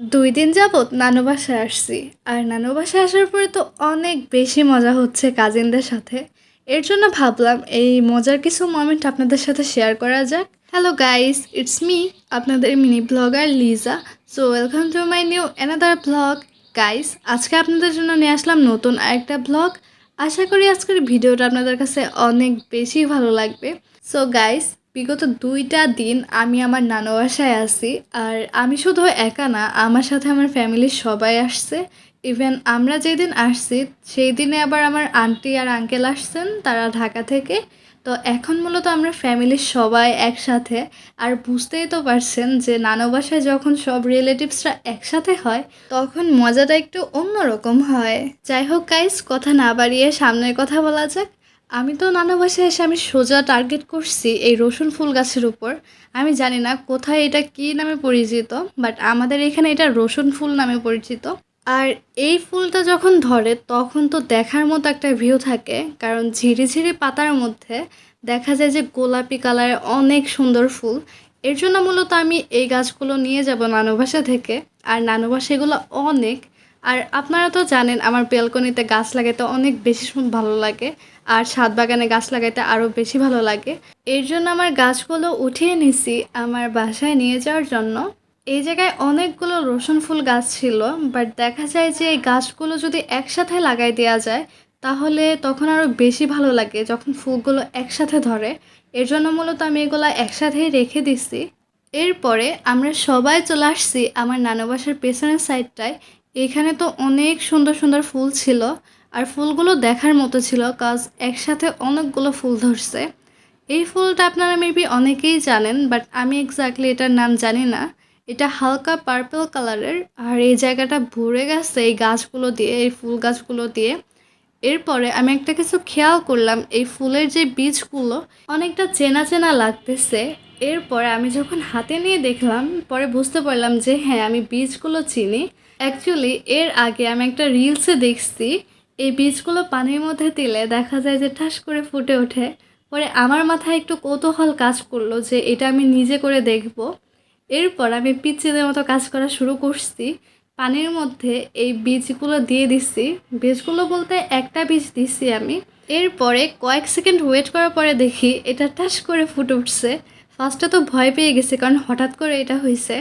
দুই দিন যাবৎ নানু বাসায় আসছি। আর নানু বাসায় আসার পরে তো অনেক বেশি মজা হচ্ছে কাজিনদের সাথে। এর জন্য ভাবলাম এই মজার কিছু মোমেন্ট আপনাদের সাথে শেয়ার করা যাক। হ্যালো গাইস ইটস মি আপনাদের mini vlogger Liza so welcome to my new another vlog guys আজকে আপনাদের জন্য নিয়ে আসলাম নতুন আরেকটা ব্লগ আশা করি আজকের ভিডিওটা আপনাদের কাছে অনেক বেশি ভালো লাগবে। সো গাইস বিগত দুইটা দিন আমি আমার নানু বাসায় আছি, আর আমি শুধু একা না, আমার সাথে আমার ফ্যামিলির সবাই আসছে। ইভেন আমরা যেদিন আসছি, সেই দিনে আবার আমার আন্টি আর আঙ্কেল আসছেন, তারা ঢাকা থেকে। তো এখন মূলত আমরা ফ্যামিলির সবাই একসাথে, আর বুঝতেই তো পারছেন যে নানু বাসায় যখন সব রিলেটিভসরা একসাথে হয়, তখন মজাটা একটু অন্যরকম হয়। যাই হোক গাইস কথা না বাড়িয়ে সামনের কথা বলা যাক। আমি তো নানা বাসায় এসে আমি সোজা টার্গেট করছি এই রসুন ফুল গাছের উপর। আমি জানি না কোথায় এটা কী নামে পরিচিত বাট আমাদের এখানে এটা রসুন ফুল নামে পরিচিত। আর এই ফুলটা যখন ধরে, তখন তো দেখার মতো একটা ভিউ থাকে, কারণ ঝিরি ঝিরি পাতার মধ্যে দেখা যায় যে গোলাপি কালারের অনেক সুন্দর ফুল। এর জন্য মূলত আমি এই গাছগুলো নিয়ে যাব নানু থেকে। আর নানু এগুলো অনেক আর আপনারা তো জানেন আমার বেলকনিতে গাছ লাগাইতে অনেক বেশি ভালো লাগে, আর ছাদ বাগানে গাছ লাগাইতে আরও বেশি ভালো লাগে। এর জন্য আমার গাছগুলো উঠিয়ে নিছি আমার বাসায় নিয়ে যাওয়ার জন্য। এই জায়গায় অনেকগুলো রসুন ফুল গাছ ছিল বাট দেখা যায় যে এই গাছগুলো যদি একসাথে লাগাই দেওয়া যায়, তাহলে তখন আরও বেশি ভালো লাগে যখন ফুলগুলো একসাথে ধরে। এর জন্য মূলত আমি এগুলো একসাথেই রেখে দিছি। এরপরে আমরা সবাই চলে আসছি আমার নানু বাসার পেছনের সাইডটায় এখানে তো অনেক সুন্দর সুন্দর ফুল ছিল, আর ফুলগুলো দেখার মতো ছিল কাজ একসাথে অনেকগুলো ফুল ধরছে। এই ফুলটা আপনারা মেবি অনেকেই জানেন বাট আমি এক্স্যাক্টলি এটার নাম জানি না। এটা হালকা পার্পল কালারের আর এই জায়গাটা ভরে গেছে এই গাছগুলো দিয়ে, এই ফুল গাছগুলো দিয়ে। এরপরে আমি একটা কিছু খেয়াল করলাম, এই ফুলের যে বীজগুলো অনেকটা চেনা চেনা লাগতেছে। এরপরে আমি যখন হাতে নিয়ে দেখলাম, পরে বুঝতে পারলাম যে হ্যাঁ আমি বীজগুলো চিনি। অ্যাকচুয়ালি এর আগে আমি একটা রিলসে দেখছি, এই বীজগুলো পানির মধ্যে দিলে দেখা যায় যে ঠাস করে ফুটে ওঠে। পরে আমার মাথায় একটু কৌতূহল কাজ করল যে এটা আমি নিজে করে দেখব। এরপর আমি পিচ্ছিদের মতো কাজ করা শুরু করছি। পানির মধ্যে এই বীজগুলো দিয়ে দিচ্ছি বীজগুলো বলতে একটা বীজ দিচ্ছি আমি। এরপরে কয়েক সেকেন্ড ওয়েট করার পরে দেখি এটা টাস করে ফুটে উঠছে। ফার্স্টে তো ভয় পেয়ে গেছে, কারণ হঠাৎ করে এটা হয়েছে।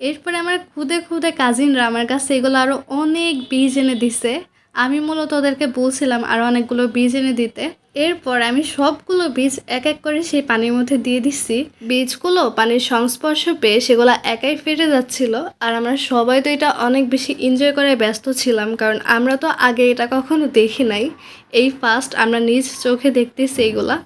এরপরে আমার খুদে খুদে কাজিনরা আমার কাছে এগুলো আরও অনেক বীজ এনে দিছে। আমি মূলত ওদেরকে বলছিলাম আরও অনেকগুলো বীজ এনে দিতে। এরপর আমি সবগুলো বীজ এক এক করে সেই পানির মধ্যে দিয়ে দিচ্ছি বীজগুলো পানির সংস্পর্শ পেয়ে সেগুলো একাই ফেটে যাচ্ছিল। আর আমরা সবাই তো এটা অনেক বেশি এনজয় করে ব্যস্ত ছিলাম, কারণ আমরা তো আগে এটা কখনো দেখি নাই। এই ফার্স্ট আমরা নিজ চোখে দেখতেছি এইগুলা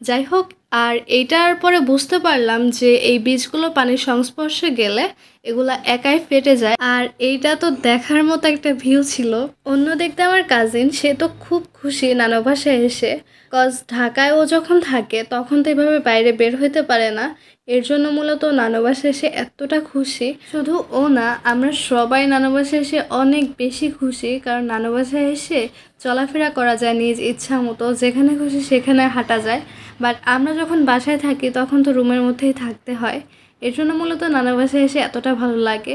যাই হোক, আর এইটার পরে বুঝতে পারলাম যে এই বীজগুলো পানির সংস্পর্শে গেলে এগুলা একাই ফেটে যায়। আর এইটা তো দেখার মতো একটা ভিউ ছিল। অন্য দেখতে আমার কাজিন সে তো খুব খুশি নানু বাসায় এসে। কজ ঢাকায় ও যখন থাকে, তখন তো এভাবে বাইরে বের হইতে পারে না। এর জন্য মূলত নানু বাসায় এসে এতটা খুশি। শুধু ও না, আমরা সবাই নানু বাসায় এসে অনেক বেশি খুশি। কারণ নানু বাসায় এসে চলাফেরা করা যায় নিজ ইচ্ছা মতো। যেখানে খুশি সেখানে হাঁটা যায়। বাট আমরা যখন বাসায় থাকি, তখন তো রুমের মধ্যেই থাকতে হয়। এর জন্য মূলত নানা বাসায় এসে এতটা ভালো লাগে।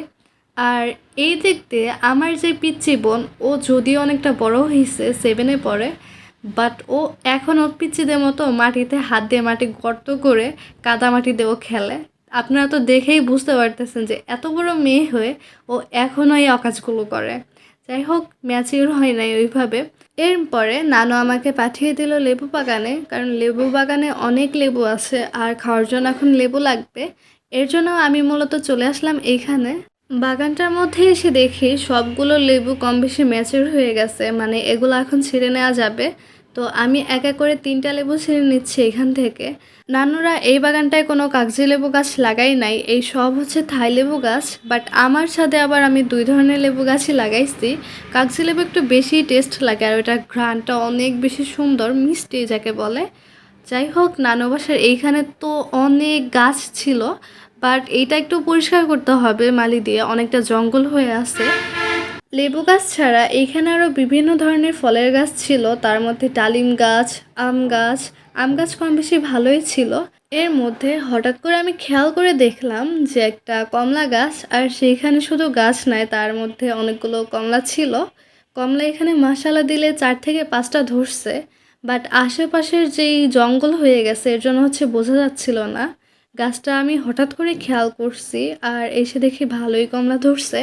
আর এই দেখতে আমার যে পিচ্ছি বোন, ও যদিও অনেকটা বড় হয়েছে সেভেনে পড়ে বাট ও এখনও পিচ্ছিদের মতো মাটিতে হাত দিয়ে মাটি গর্ত করে কাদা মাটি দিয়েও খেলে। আপনারা তো দেখেই বুঝতে পারতেছেন যে এত বড় মেয়ে হয়ে ও এখনও এই অকাজগুলো করে। যাই হোক ম্যাচিওর হয় নাই ওইভাবে। এরপরে নানু আমাকে পাঠিয়ে দিল লেবু বাগানে, কারণ লেবু বাগানে অনেক লেবু আছে, আর খাওয়ার জন্য এখন লেবু লাগবে। এর জন্য আমি মূলত চলে আসলাম এইখানে বাগানটার মধ্যে এসে দেখি সবগুলো লেবু কম বেশি ম্যাচিওর হয়ে গেছে মানে এগুলো এখন ছিঁড়ে নেওয়া যাবে। তো আমি এক এক করে তিনটা লেবু ছিঁড়ে নিচ্ছি এখান থেকে। নানুরা এই বাগানটায় কোনো কাগজি লেবু গাছ লাগাই নাই, এই সব হচ্ছে থাই লেবু গাছ। বাট আমার সাথে আবার আমি দুই ধরনের লেবু গাছই লাগাইছি। কাগজি লেবু একটু বেশি টেস্ট লাগে আর ওটার ঘ্রাণটা অনেক বেশি সুন্দর, মিষ্টি যাকে বলে। যাই হোক নানু বাসার এইখানে তো অনেক গাছ ছিল, বাট এইটা একটু পরিষ্কার করতে হবে মালি দিয়ে, অনেকটা জঙ্গল হয়ে আছে। লেবু গাছ ছাড়া এইখানে আরও বিভিন্ন ধরনের ফলের গাছ ছিল, তার মধ্যে ডালিম গাছ, আম গাছ আম গাছ কম বেশি ভালোই ছিল। এর মধ্যে হঠাৎ করে আমি খেয়াল করে দেখলাম যে একটা কমলা গাছ, আর সেইখানে শুধু গাছ নাই, তার মধ্যে অনেকগুলো কমলা ছিল। কমলা এখানে মশালা দিলে চার থেকে পাঁচটা ধরছে। বাট আশেপাশের যেই জঙ্গল হয়ে গেছে, এর জন্য হচ্ছে বোঝা যাচ্ছিল না। গাছটা আমি হঠাৎ করে খেয়াল করছি আর এসে দেখি ভালোই কমলা ধরছে।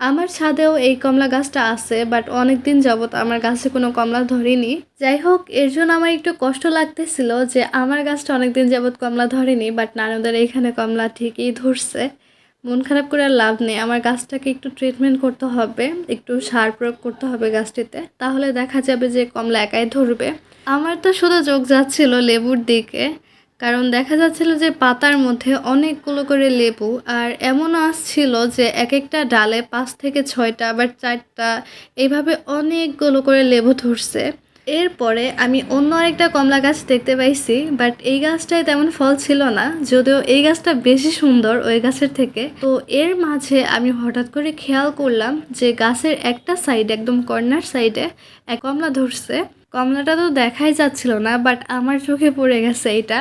আমার ছাদেও এই কমলা গাছটা আছে বাট অনেক দিন যাবত আমার গাছে কোনো কমলা ধরেনি। যাই হোক, এর জন্য আমার একটু কষ্ট লাগতেছিল যে আমার গাছটা অনেক দিন যাবত কমলা ধরেনি বাট নানুদের এখানে কমলা ঠিকই ধরছে। মন খারাপ করে আর লাভ নেই। আমার গাছটাকে একটু ট্রিটমেন্ট করতে হবে, একটু সার প্রয়োগ করতে হবে গাছটিতে। তাহলে দেখা যাবে যে কমলা একাই ধরবে। আমার তো শুধু চোখ যাচ্ছিল লেবুর দিকে, কারণ দেখা যাচ্ছিল যে পাতার মধ্যে অনেকগুলো করে লেবু, আর এমনও আসছিল যে এক একটা ডালে পাঁচ থেকে ছয়টা, আবার চারটা এইভাবে অনেকগুলো করে লেবু ধরছে। এরপরে আমি অন্য আরেকটা কমলা গাছ দেখতে পাইছি বাট এই গাছটায় তেমন ফল ছিল না, যদিও এই গাছটা বেশি সুন্দর ওই গাছের থেকে। তো এর মাঝে আমি হঠাৎ করে খেয়াল করলাম যে গাছের একটা সাইড একদম কর্নার সাইডে এক কমলা ধরছে। কমলাটা তো দেখাই যাচ্ছিল না বাট আমার চোখে পড়ে গেছে এটা।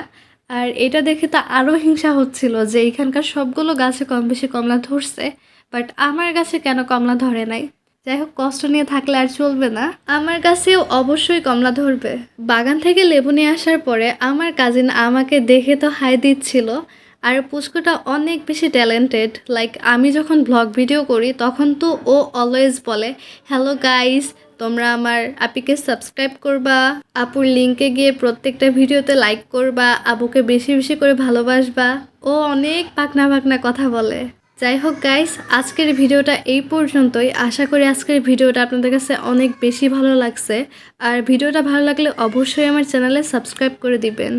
আর এটা দেখে তো আরও হিংসা হচ্ছিল যে এখানকার সবগুলো গাছে কম বেশি কমলা ধরছে বাট আমার গাছে কেন কমলা ধরে নাই? যাই হোক, কষ্ট নিয়ে থাকলে আর চলবে না। আমার কাছেও অবশ্যই কমলা ধরবে। বাগান থেকে লেবু নিয়ে আসার পরে আমার কাজিন আমাকে দেখে তো হাই দিচ্ছিল। আর পুচকুটা অনেক বেশি ট্যালেন্টেড লাইক আমি যখন ব্লগ ভিডিও করি, তখন তো ও অলওয়েজ বলে হ্যালো গাইস তোমরা আমার আপিকে সাবস্ক্রাইব করবা। আপুর লিঙ্কে গিয়ে প্রত্যেকটা ভিডিওতে লাইক করবা। আবুকে বেশি বেশি করে ভালোবাসবা। ও অনেক পাকনা পাকনা কথা বলে। যাই হোক গাইস আজকের ভিডিওটা এই পর্যন্তই। আশা করি আজকের ভিডিওটা আপনাদের কাছে অনেক বেশি ভালো লাগছে। আর ভিডিওটা ভালো লাগলে অবশ্যই আমার চ্যানেলে সাবস্ক্রাইব করে দিবেন।